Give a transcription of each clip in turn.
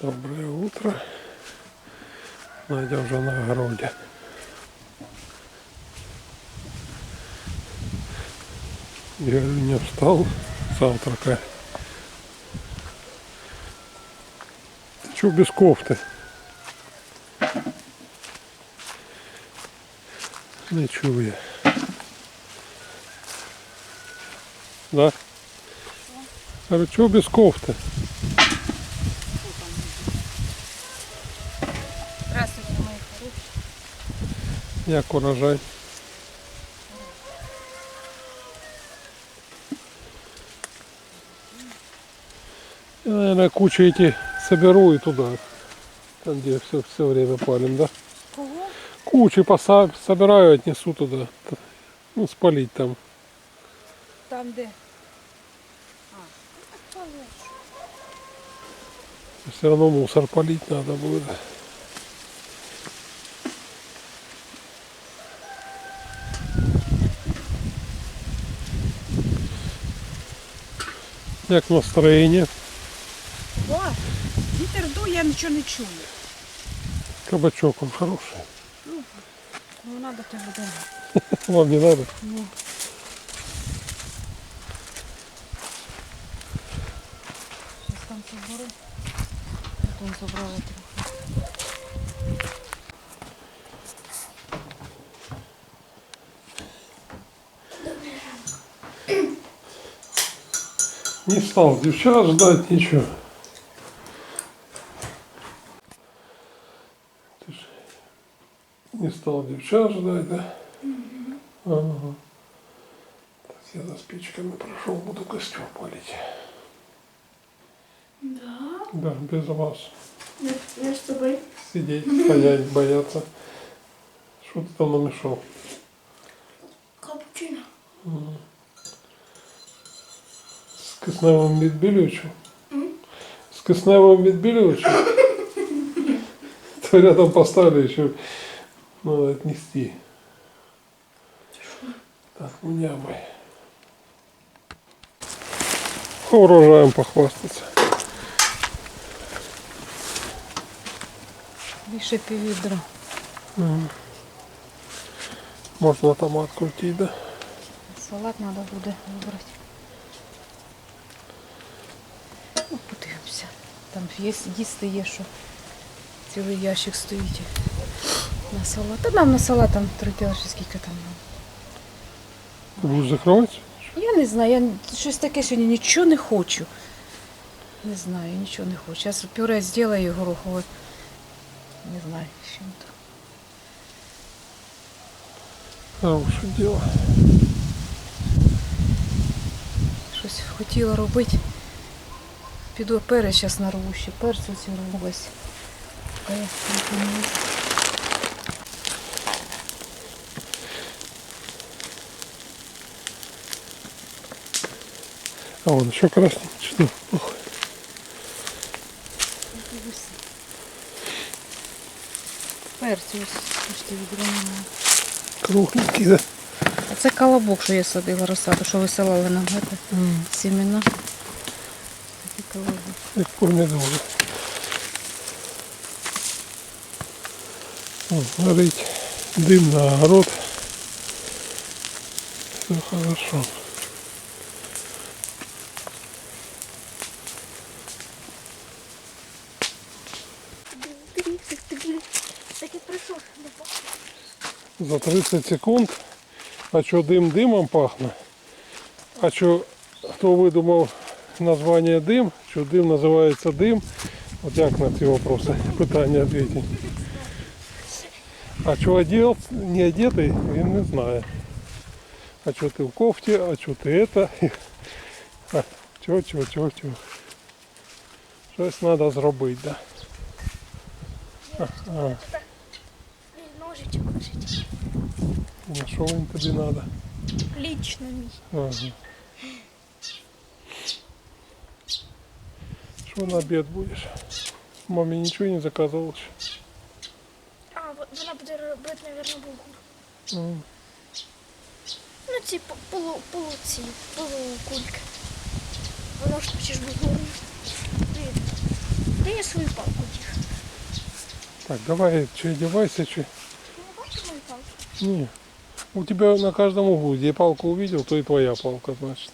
Доброе утро. Надя уже на огороде. Я не встал завтрака. Ты что без кофты? Не чую я. Да? Говорю, что без кофты? Як урожай? Я, наверное, кучу эти соберу и туда. Там, где все, все время палим, да? Кого? Кучи поса- собираю, отнесу туда. Ну, спалить там. Там, де? Все равно мусор полить надо будет. Як настроєння? О, вітер дує, я нічого не чую. Кабачок он хороший. Ну, треба тебе додому. Вам не надо? Ну. Щось там соберу. Потім забрала трохи. Не стал девчат ждать ничего. Не стал девчат ждать, да? Ага. Так, я за спичками прошел, буду костер палить. Да, Да, без вас. я, я с тобой. Сидеть, стоять, бояться. Что ты там намешал? С кисневым відбілюючим? М? С кисневым відбілюючим? То рядом поставили еще надо отнести. Так, унямай. Урожаем похвастаться. Більше піввідра. Можно томат крутить, да? Салат треба буде вибрати. Подивимося. Там є, їсти є, що цілий ящик стоїть. На салат. Та нам на салат там кілошки, скільки там. Ты будешь закрывать? Я не знаю, я щось таке сьогодні нічого не хочу. Не знаю, нічого не хочу. Зараз пюре зроблю горохове. Не знаю, з чим то. Хорошее дело. Щось хотіла робити. Піду перець зараз нарву ще. Перцю. А трохи не можу. А вон еще красненький. Что? Ох, Перцю ось почти відрівняно. кругленький, да? А це колобок, що я садила розсаду, що висилали нам гати сімена. Такий колобок. Як помидоры. О, горить дым на огород. Все хорошо. Так я прийшов. За 30 секунд. А что дым дымом пахнет? А что, кто выдумал название дым? Что дым называется дым? Вот як на ці вопросы питання ответить. А что одел, не одетый, він не знає. А что ты в кофте, а что ты это? А, чо, чо, чо, чо. Щось треба зробити, да? А, а, Ножичок лежить. на що він тобі треба? Лично мій. Ага. Что на обед будешь? Маме ничего не заказывал еще? А, во- вона буде робити, мабуть, булгур. М, Ну, ці по- полу, полу, ці, полукульки. Воно ж хочеш булгур. Ти, ти Де я свою палку дів? Так, давай, чи одевайся, чи... Ти не бачив мою палку? Не. У тебя на каждом углу, где палку увидел, то и твоя палка, значит.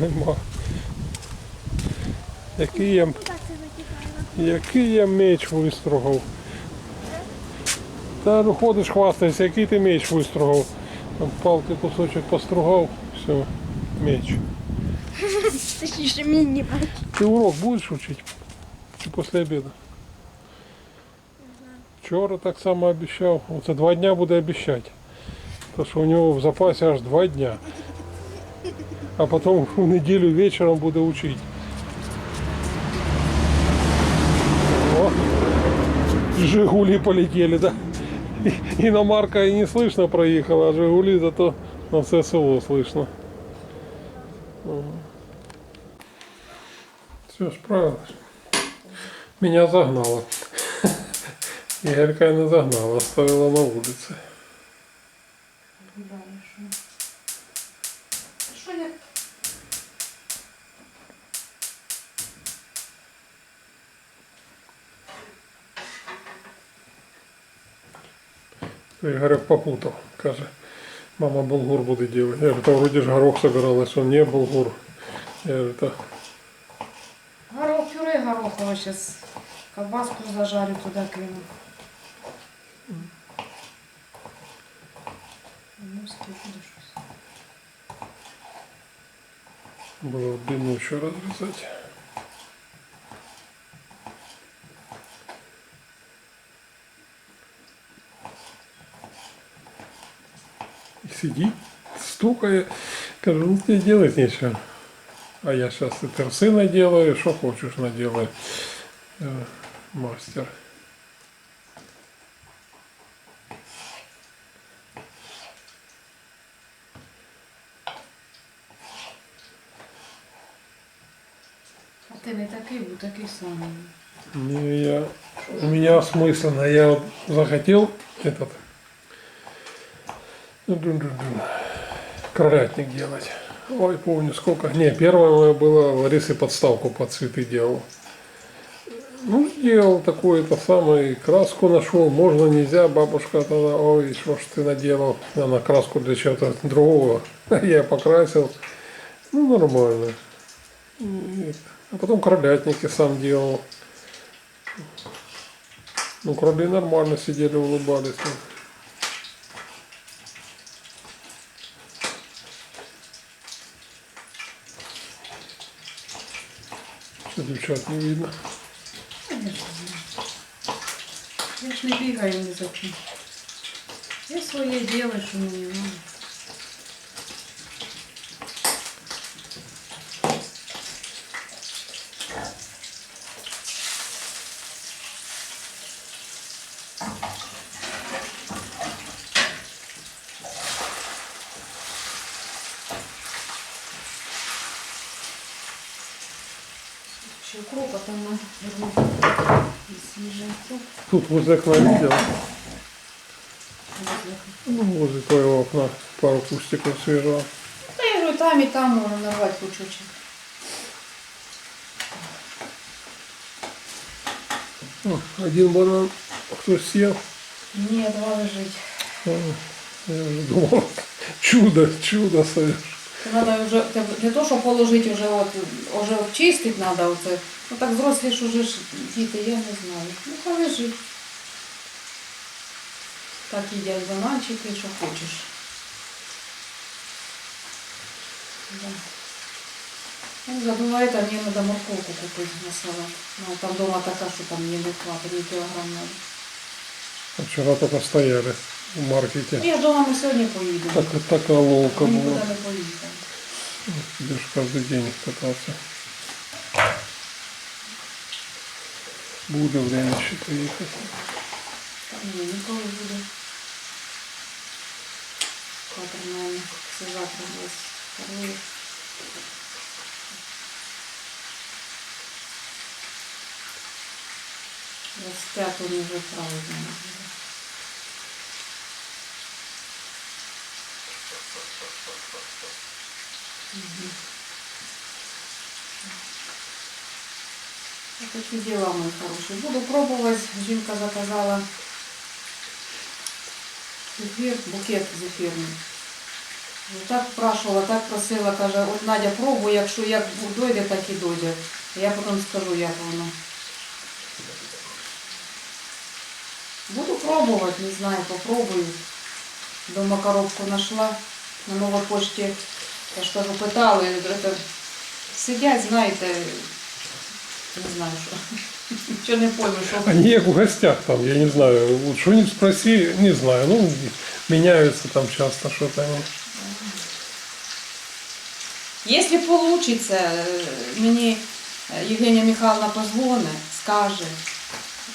Нема. Який я, який я меч вистрогав. Та ну ходиш хвастаєшся, який ти меч вистрогав. Там палки кусочок постругав, все, меч. Ты урок будешь учить? Чи после обеда? Вчора так само обіцяв. Оце два дня буде обіцяти. То що у нього в запасі аж два дня. А потім в неділю вечором буде учити. О, Жигули полетели, да? Иномарка и не слышно проехала, а Жигули зато на все слышно. Все, справилась. Меня загнала. Игорька не загнала, оставила на улице. Що Игорь попутал. Каже, мама булгур будет делать. Я говорю, да вроде же горох собиралась, он не булгур. Я говорю, да. Горох, пюре горохове зараз. Колбаску зажарю туди кину. Ну. Было длину еще разрезать. Сидит, стукает. Кажу, ну тебе делать нечего. А я сейчас и терсы наделаю, что хочешь наделаю. Э, Мастер. А ти не такий, був такий самий. Не, я, у меня осмысленно. Я вот захотел этот дун-дун-дун, кролятник делать. Ой, помню сколько. Не, первое было Ларисе подставку под цветы делал. Ну, сделал такой это самое, краску нашел, можно, нельзя, бабушка тогда, ой, что ж ты наделал, она краску для чего-то другого, я покрасил, ну, нормально. А потом кролятники сам делал. Ну, кроли нормально сидели, улыбались. девчат не видно. Я ж не бігаю ні за ким. Я своє ділаю, що мені надо. Тут видел? возле. Ну, возле твоего окна пару кустиков свежего. Та я говорю, там і там можна нарвати кучочок. О, один банан кто съел. Ні, два лежить. А, Я уже думал, чудо, чудо совершил. Надо вже те- не то, що положити, вже от вже обчистити треба оце. Ну так взрослі ж уже ж діти, я не знаю. Ну хай лежить. Так їдять бананчики, що хочеш. Да. Ну, забувай, там мені треба морковку купити на салат. Ну, там вдома така, що там її не хватить, ні кілограм надо. А Вчера только стояли в Ну, маркете. я думаю, ми сьогодні поїдемо. Так, такая ловка Ми нікуди была. не поїдемо. Идешь каждый день кататься. Буде время ще поїхати. Та Ні, ніколи буде. Завтра, наверное, все завтра у нас второе. Растят вони вже правильно. Мгм. Вот Такі діла, мої хороші. Буду пробувати. Жінка заказала зефір, букет зефірний. Ну, Так спрашивала, так просила, каже, от Надя пробуй, якщо як дойде, так і дойде. Я потім скажу, як воно. Буду пробувати, не знаю, попробую. Дома коробку знайшла на новій почті. Я ж кажу, питали, это, сидять, знаєте, не знаю що. Нічого не пойму, що. Они как в гостях там, я не знаю, вот что-нибудь спроси, не знаю, ну, меняются там часто что-то они. Якщо вийде, мені е, Євгенія Михайловна позвонить, скаже.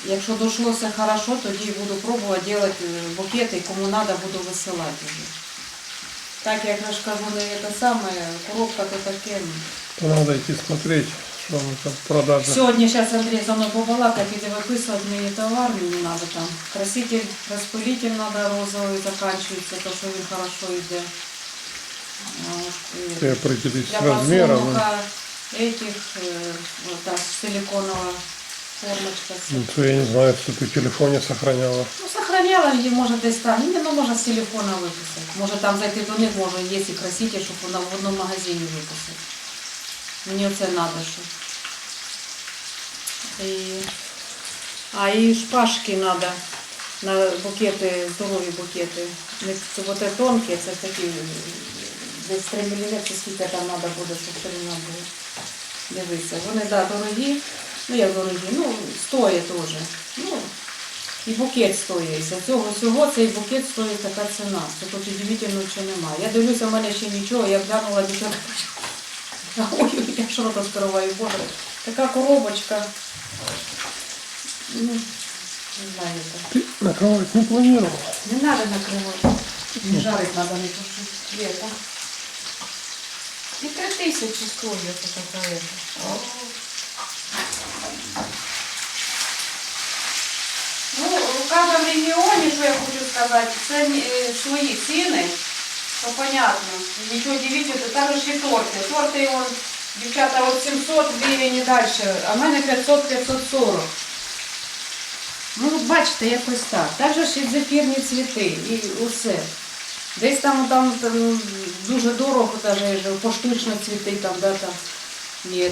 Якщо дійшло все хорошо, тоді буду пробувати робити букети, і кому треба, буду висилати вже. Так, як я ж кажу, не те саме, коробка то таке. ну. То надо идти смотреть, что они там в продаже. Сьогодні зараз Андрій за мною побалакав, піде виписувати мені товар, мені треба там. Краситель, розпилитель треба розовий, закінчується, то що він хорошо йде. А, от, і- Ты определись с для размером. подсолнуха этих, э, вот так, силиконовая формочка. Ну, то я не знаю, что ты в телефоне сохраняла. Ну, сохраняла її, може, десь там. Ні, ну, може, з телефона виписати. Може, там зайти до них, може, є і краситель, щоб вона в одному магазині виписати. Мені оце треба, що. І... А і шпажки треба на букети, здорові букети. Це це тонкі, це такі десь 3 мм, скільки там треба буде, щоб ширина була. Дивися, вони да, дорогі, ну як дорогі, ну стоять теж. Ну, і букет стоїть. За цього всього цей букет стоїть така ціна. Це тут удивительно чи немає. Я дивлюся, в мене ще нічого, я глянула дівчата. Ой, я ж рота скриваю, боже. Така коробочка. Ну, не знаю як. Ты накрывать не планировала. Не надо накривати. Не жарить надо не то, що света. І три тисячі стоїть це така. ета. Ну, в кожному регіоні, що я хочу сказати, це е, свої ціни, то понятно. Нічого дивіться, так же ще й торти. Торти, вон, дівчата, от 700 гривень і далі, а в мене 500-540. Ну, бачите, якось так. Так же ж і зефірні цвіти, і усе. Десь там, там, там дуже дорого, навіть поштучно цвіти там, да, там є.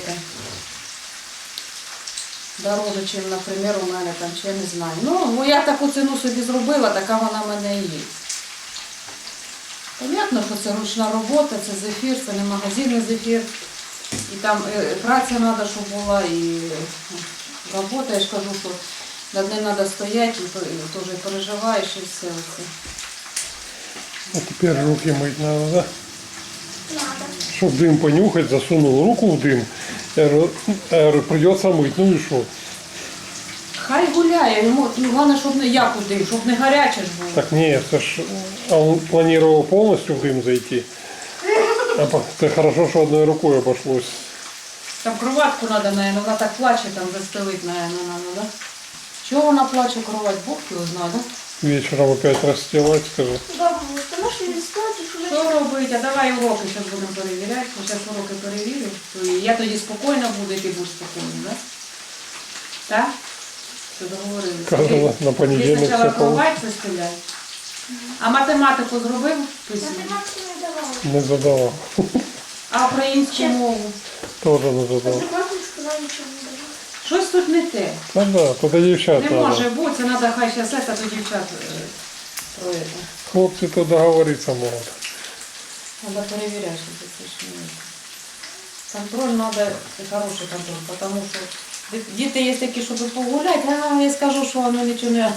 Дороже, ніж, наприклад, у мене там, чи я не знаю. Ну, ну, я таку ціну собі зробила, така вона в мене і є. Понятно, що це ручна робота, це зефір, це не магазинний зефір. І там е, праця треба, щоб була, і е, робота, я ж кажу, що над ним треба стояти, і пе- і теж переживаєш і все це. А теперь руки мыть надо, да? Надо. Чтоб дым понюхать, засунул руку в дым. Я говорю, я говорю, придется мыть. Ну и что? Хай гуляє, йому ну, головне, щоб не я куди, щоб не гаряче ж було. Так нет, это ж, а он планировал полностью в дым зайти. Это хорошо, что одной рукой обошлось. Там кроватку треба, наверное, вона так плаче, там застелить, наверное, надо, да? Чого вона плаче кровать? Бог його знає, да? Вечером опять расстилать, скажи. Бабу, тому що він складить, що Що робити? А давай уроки зараз будемо перевіряти. Зараз уроки перевірю. То і я тоді спокійно буду, і ти будеш спокійно, да? Так? Все, договорилися. Казала, на Ти понедельник все спочатку получится. кровать застеляй. А математику зробив? Письмо? математику не задавал. А українську мову? Тоже не давала. Щось тут не те. Ну да, тогда девчат Не може бути, треба хай зараз це, то дівчат е, про це. Хлопцы то договориться могут. Треба перевіряти, що це ж не. Контроль треба, хороший контроль, тому що діти є такі, щоб погуляти, а я скажу, що воно нічого не.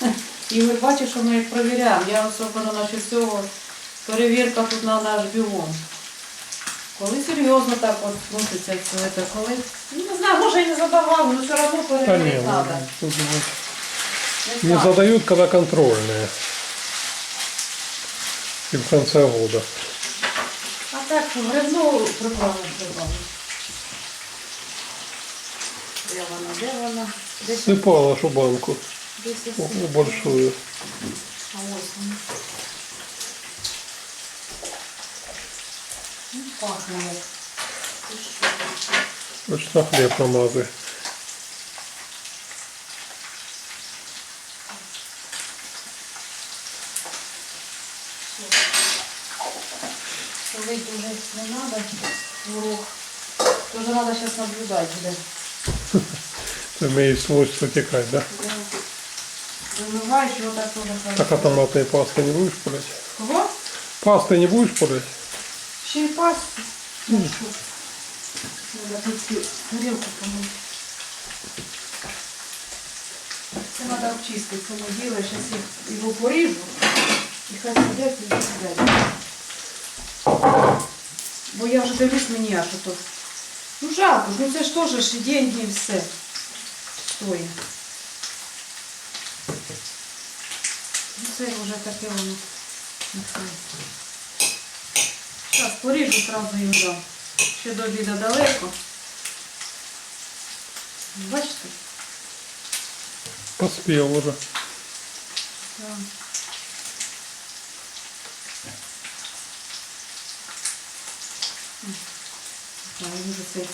І ви бачите, що ми їх перевіряємо. Я особливо на цього перевірка тут треба аж бігом. Коли серйозно так от носиться все це, коли, ну не знаю, може і не задавали, але все одно Да перевірити не, ну, треба. тут вот Не не знаю. задают, когда контрольные. И в конце года. А так, грибну приправу прибавили. Де вона, де вона? Десь, Сыпала нашу банку. десь ось. О, большую. А ось воно. Пахне? Значит, на хлеб намазай. Солить уже не надо, творог. Тоже надо сейчас наблюдать буде. Это имеет свойство текать, да? Вимиваєш його так тоже Так а томатной пастой не будешь пулять? Кого? Пастой не будешь пулять? Ще й пасту. Ну що? Треба тут тарілку помити. Це треба обчистити, це ми діло. Зараз я його поріжу. І хай сидять і сидять. Бо я вже дивлюсь мені аж ото. Ну жалко ж, ну це ж теж ж і деньги і все. Стоїть. Ну це вже таке воно. Нехай. Зараз поріжу, сразу їм дам. Ще до обіду далеко. Бачите? Поспел уже. Так. М. Так, він вже цей.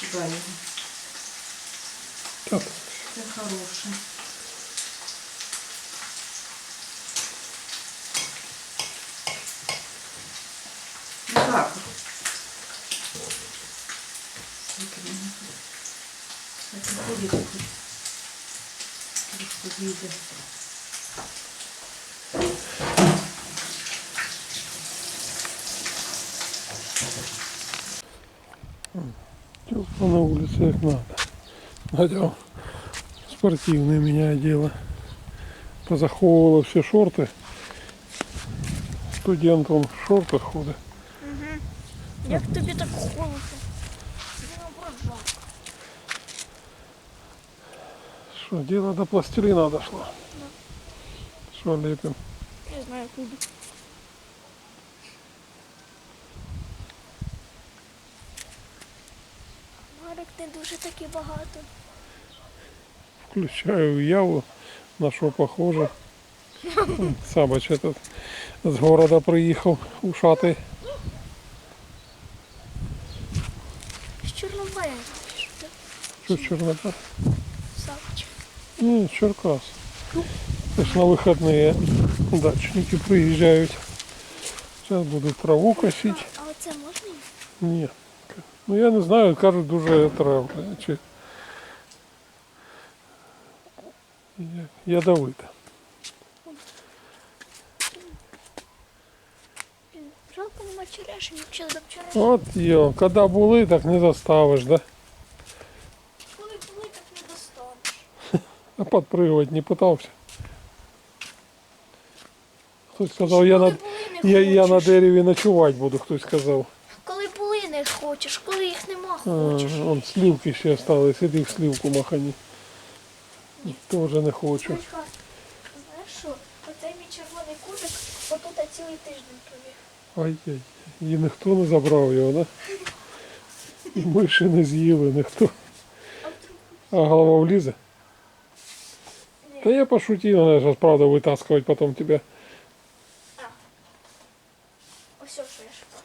Туди його. Так. Це хороше. Вийде. Тепло на улице как надо. Надел спортивные меня одела. Позаховывала все шорты. Студент он в шортах ходит. Як тобі так холодно? Что, дело до пластилина дошло. Что лепим? Не знаю, куди. Марик не дуже таки багато. Включаю яву, на що похоже. Сабач этот з города приїхав ушатий. З Чорнобая. Що Чорнота? Савич. Ні, Черкас. Це ж на вихідні дачники приїжджають. Зараз будуть траву косити. А оце можна? їм? Ні. Ну я не знаю, кажуть дуже травля. Чи... Я- Ядовита. Блін, Жалко нема черешень, чи за черешень. От йо, коли були, так не заставиш, да? А подпрыгивать не пытался. Хтось сказав, я на, я, я на дереві ночувати буду, хтось сказав. Коли були, не хочеш, коли їх нема, А, хочеш. он сливки ще остались, іди в сливку махані. Теж не хочу. Знаєш що, оцей мій червоний кубик отут цілий тиждень провів. Ай-яй. І ніхто не забрав його, да? І миші не з'їли ніхто. А голова влізе? Та я пошутил, надо сейчас, правда, вытаскивать потом тебя. Ось що я шукаю.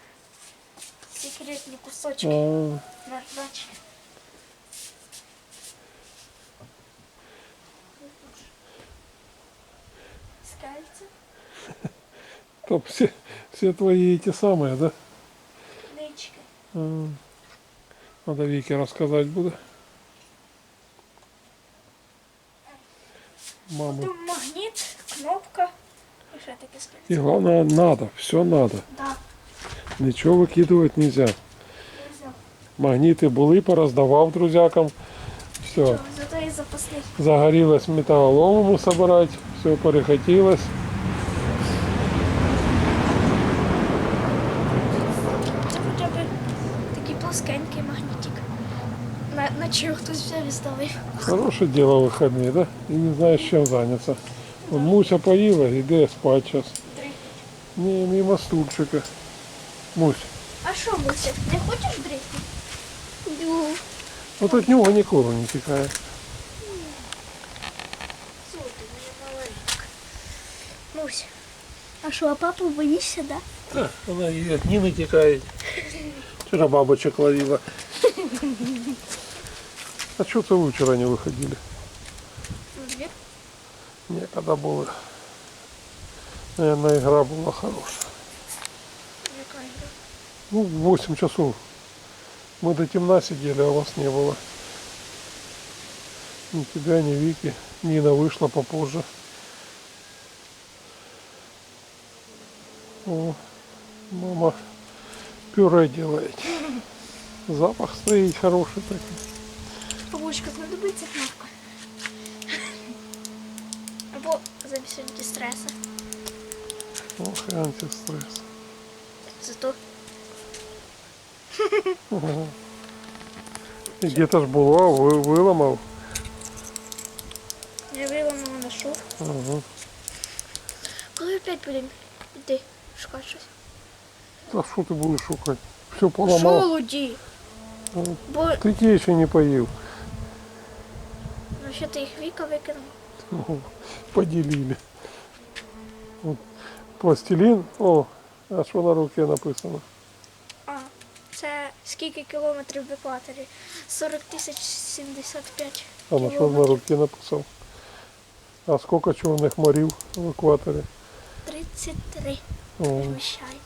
Секретні кусочки. А, там все, все твои эти самые, да? А, Надо Вике рассказать буду. Мама. Тут магніт, кнопка. І ще таке скальце. И главное, надо, все надо. Да, Ничего выкидывать нельзя. нельзя. Магниты були, пороздавав друзьякам. Все. Що, Зато і запасний. Загорелось металлолому собирать. Все перехотілось. Це хоча б такий плоскенький магнітик. На, на чого хтось взяв і ставив. Хорошее дело выходные, да? И не знаешь, чем заняться. Вон Муся поїла, іде спать сейчас. Три. Не, мимо стульчика. Мусь, А що, Муся, не хочеш брити? Ю. От від нього ніколи не тікає. Золотий, моя маленька. Мусь. А що, а папу боїшся, да? Так, вона і від Ніни тікає. Вчора бабочек ловила. А чого це ви вчора не виходили? На двір? Ні, коли були. Наверное, игра була хороша. Яка ігра? Ну, в 8 часов. Мы до темна сидели, а вас не было. Ни тебя, ни Вики. Нина вышла попозже. О, мама пюре делает. Запах стоит хороший такой. Бабушка, знадобиться кнопка. Або замість антистреса. Ох, и антистресс. Зато Ага. И где-то ж була, вы, виламав. я виламала знайшов. Ага. Коли опять будемо йти шукати щось? Та що ти будеш шукати? Все поламав. Жолуді. Ну. Бо Ти ті ще не поїв. Що ти їх віка викинула. Ну, Поделили. Вот. Пластилин. О, а що на руке написано? А, це скільки кілометрів в екваторі? 40 тисяч 75 А на що на кілометрів. руке написав? А сколько чорних морів в екваторі? 33 О, вміщає.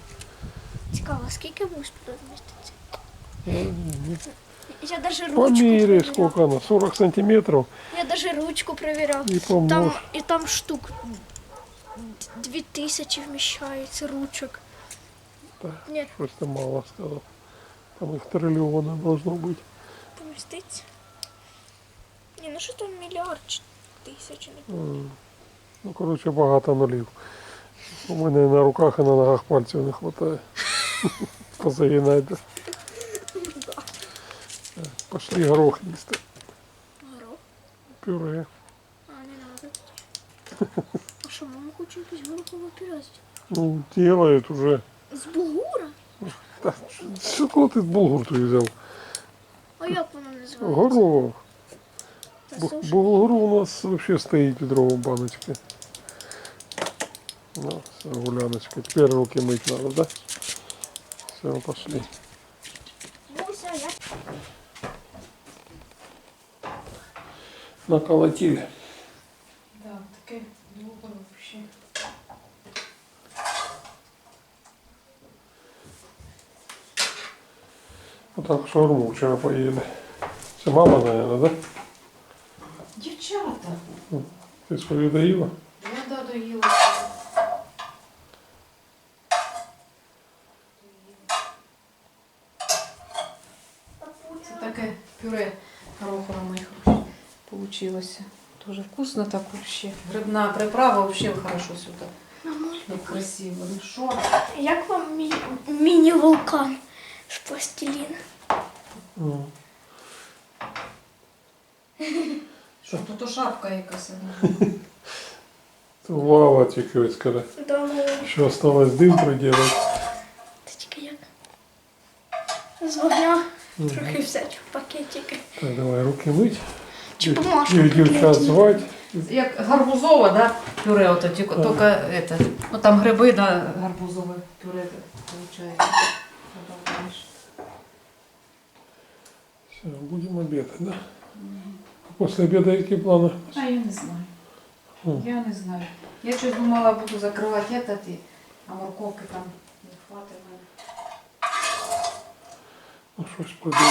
Цікаво, скільки муж туди вміститься? Я даже ручку Поміряй, перевіряв. сколько оно, 40 сантиметров Я даже ручку перевіряв. і помнож. Там, і там штук 2000 вміщається ручок. Так, Ні, щось ти мало сказав. Там їх трильйони должно бути. поміститься. Ні, ну що там мільярд чи тисяч? не пам'ятаю. М. Ну, коротше, багато нулів. У мене і на руках і на ногах пальців не вистачає. Позагинати. Так, Пошли горох їсти. Горох? Пюре. А, не надо. А що, мама хоче якийсь гороховий пюре? Ну, делают уже. З булгура? Та, Що коли ти булгур той взяв? А як воно називається? Горох. Та Бу- суші. Булгур у нас вообще стоит в ведровой баночке. Ну, все, гуляночка. Теперь руки мыть надо, да? Все, пошли. Наколотили. Так, таке добре взагалі. Вот так шаурму вчера поели. Це мама, наверное, да? Дівчата, Ти свою доїла? получилося. Дуже вкусно так вообще. Грибна приправа вообще хорошо сюди. Як красиво. Ну що? Як вам мі... міні-вулкан з пластиліна? Ну, Що тут то шапка якась. Це лава тільки ось скажи. Довго. Що осталось дим приделать. Це тільки як? З вогня трохи взяти в пакетики. Так, давай руки мыть. Чи Дів- бумажку дів- Дівчат приклеїти? звать. Як гарбузова, да? Пюре, ото тільки, Ага. тільки это, ну там гриби, да, гарбузове пюре виходить. Все, будем обедать, да? После обеда які плани? А я не знаю. Хм. Я не знаю. Я щось думала, буду закривати этот, і- а морковки там не хватить мене. Ну, щось подумаю.